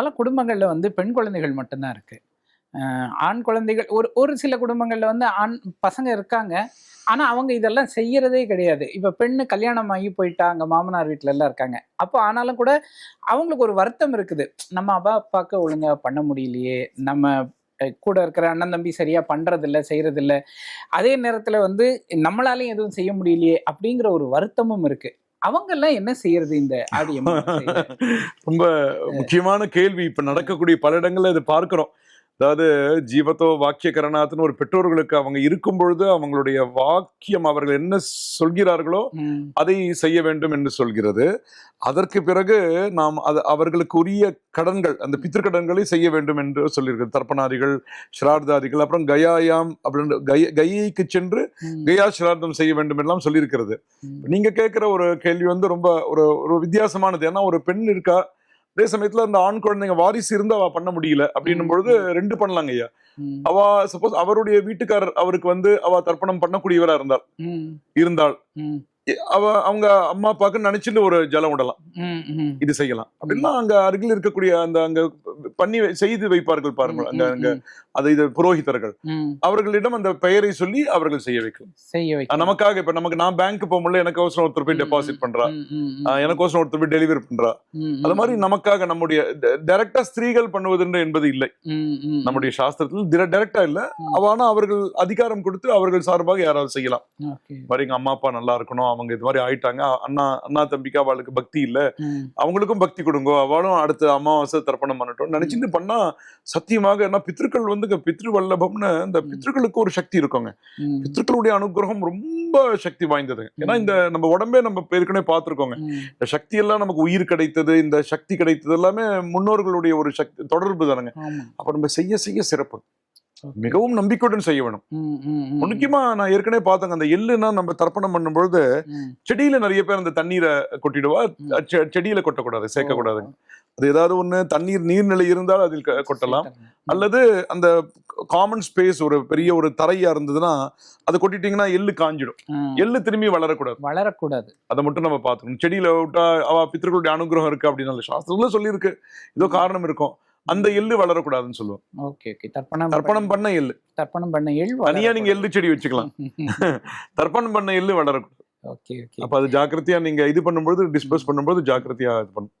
பல குடும்பங்களில் வந்து பெண் குழந்தைகள் மட்டும்தான் இருக்குது ஆண் குழந்தைகள் ஒரு ஒரு சில குடும்பங்களில் வந்து ஆண் பசங்க இருக்காங்க. ஆனால் அவங்க இதெல்லாம் செய்கிறதே கிடையாது. இப்போ பெண்ணு கல்யாணம் ஆகி போயிட்டா அங்கே மாமனார் வீட்டுல எல்லாம் இருக்காங்க. அப்போ ஆனாலும் கூட அவங்களுக்கு ஒரு வருத்தம் இருக்குது. நம்ம அப்பா அப்பாவுக்கு ஒழுங்காக பண்ண முடியலையே. நம்ம கூட இருக்கிற அண்ணன் தம்பி சரியாக பண்ணுறதில்ல செய்கிறதில்ல அதே நேரத்தில் வந்து நம்மளாலையும் எதுவும் செய்ய முடியலையே அப்படிங்கிற ஒரு வருத்தமும் இருக்குது அவங்க எல்லாம் என்ன செய்யறது இந்த ஆடியம் ரொம்ப முக்கியமான கேள்வி. இப்ப நடக்கக்கூடிய பல இடங்கள்ல இது பார்க்கிறோம். அதாவது ஜீவத்தோ வாக்கிய கரணாத்னு ஒரு பெற்றோர்களுக்கு அவங்க இருக்கும் பொழுது அவங்களுடைய வாக்கியம் அவர்கள் என்ன சொல்கிறார்களோ அதை செய்ய வேண்டும் என்று சொல்கிறது. அதற்கு பிறகு நாம் அது அவர்களுக்கு உரிய கடன்கள் அந்த பித்திருக்கடன்களை செய்ய வேண்டும் என்று சொல்லியிருக்கிறது. தர்ப்பணாதிகள் ஸ்ரார்த்தாதிகள் அப்புறம் கயாயாம் அப்படின்னு கய கயைக்கு சென்று கயா ஸ்ரார்த்தம் செய்ய வேண்டும் எல்லாம் சொல்லியிருக்கிறது. நீங்க கேட்கிற ஒரு கேள்வி வந்து ரொம்ப ஒரு ஒரு வித்தியாசமானது. ஏன்னா ஒரு பெண் இருக்கா? அதே சமயத்துல அந்த ஆண் குழந்தைங்க வாரிசு இருந்து அவ பண்ண முடியல அப்படின்னும் பொழுது ரெண்டு பண்ணலாங்க ஐயா. அவ சப்போஸ் அவருடைய வீட்டுக்காரர் அவருக்கு வந்து அவ தர்ப்பணம் பண்ணக்கூடியவரா இருந்தால் இருந்தால் எ- அவ அவங்க அம்மா அப்பாவுக்கு நினைச்சிட்டு ஒரு ஜலம் விடலாம். இது செய்யலாம். அப்படின்னா அங்க அருகில் இருக்கக்கூடிய அந்த அங்க பண்ணி செய்து வைப்பார்கள் பாருங்கள். அங்க அங்க அது இது புரோகிதர்கள் அவர்களிடம் அந்த பெயரை சொல்லி அவர்கள் செய்ய வைக்கலாம் செய்ய அஹ் வைக்க நமக்காக இப்ப நமக்கு நான் பேங்க் போக முடியல எனக்கு அவசரம் ஒருத்தர் போய் டெபாசிட் பண்றா. எனக்கு அவசரம் ஒருத்தர் போய் டெலிவரி பண்றா. அது மாதிரி நமக்காக நம்முடைய டைரக்டா ஸ்திரீகள் பண்ணுவதுன்ற என்பது இல்லை. நம்முடைய சாஸ்திரத்தில் டைரக்டா இல்ல. ஆனா அவர்கள் அதிகாரம் கொடுத்து அவர்கள் சார்பாக யாராவது செய்யலாம். மாதிரி எங்க அம்மா அப்பா நல்லா இருக்கணும் அவங்க இது மாதிரி ஆயிட்டாங்க அண்ணா அண்ணா தம்பிக்கு அவளுக்கு பக்தி இல்ல. அவங்களுக்கும் பக்தி கொடுங்க அவளும் அடுத்த அமாவாசை தர்ப்பணம் பண்ணட்டும் நினைச்சிட்டு பண்ணா சத்தியமாக என்ன பித்ருக்கள் வந்து இங்க பித்ரு வல்லபம்னு இந்த பித்ருக்களுக்கு ஒரு சக்தி இருக்குங்க. பித்ருக்களுடைய அனுகிரகம் ரொம்ப சக்தி வாய்ந்தது. ஏன்னா இந்த நம்ம உடம்பே நம்ம ஏற்கனவே பார்த்திருக்கோங்க. இந்த சக்தி எல்லாம் நமக்கு உயிர் கிடைத்தது இந்த சக்தி கிடைத்தது எல்லாமே முன்னோர்களுடைய ஒரு சக்தி தொடர்பு தானுங்க. அப்ப நம்ம செய்ய செய்ய சிறப்பு. மிகவும் நம்பிக்கையுடன் செய்ய வேணும். முக்கியமா நான் ஏற்கனவே பார்த்தேங்க அந்த எள்ளுனா நம்ம தர்ப்பணம் பண்ணும்பொழுது செடியில நிறைய பேர் அந்த தண்ணீரை கொட்டிடுவா செடியில கொட்டக்கூடாது சேர்க்கக்கூடாது அது ஏதாவது ஒண்ணு தண்ணீர் நீர்நிலை இருந்தால் அதில் கொட்டலாம். அல்லது அந்த காமன் ஸ்பேஸ் ஒரு பெரிய ஒரு தரையா இருந்ததுன்னா அதை கொட்டிட்டீங்கன்னா எள்ளு காஞ்சிடும். எள்ளு திரும்பி வளரக்கூடாது. வளரக்கூடாது. அதை மட்டும் நம்ம பார்த்துக்கணும். செடியில விட்டா அவ பித்தர்களுடைய அனுகிரகம் இருக்கு அப்படின்னு சாஸ்திரத்துல சொல்லியிருக்கு. ஏதோ காரணம் இருக்கும். அந்த எள்ளு வளரக்கூடாதுன்னு சொல்லுவோம். Okay okay. தர்ப்பணம் தர்ப்பணம் பண்ண எள்ளு. தர்ப்பணம் பண்ண எள் தனியா நீங்க எள்ளு செடி வச்சுக்கலாம். தர்ப்பணம் பண்ண எள்ளு வளரக்கூடாது. Okay okay. அப்ப அது ஜாக்கிரதையா நீங்க இது பண்ணும்போது டிஸ்போஸ் பண்ணும்போது ஜாக்கிரதையா இது பண்ணும்.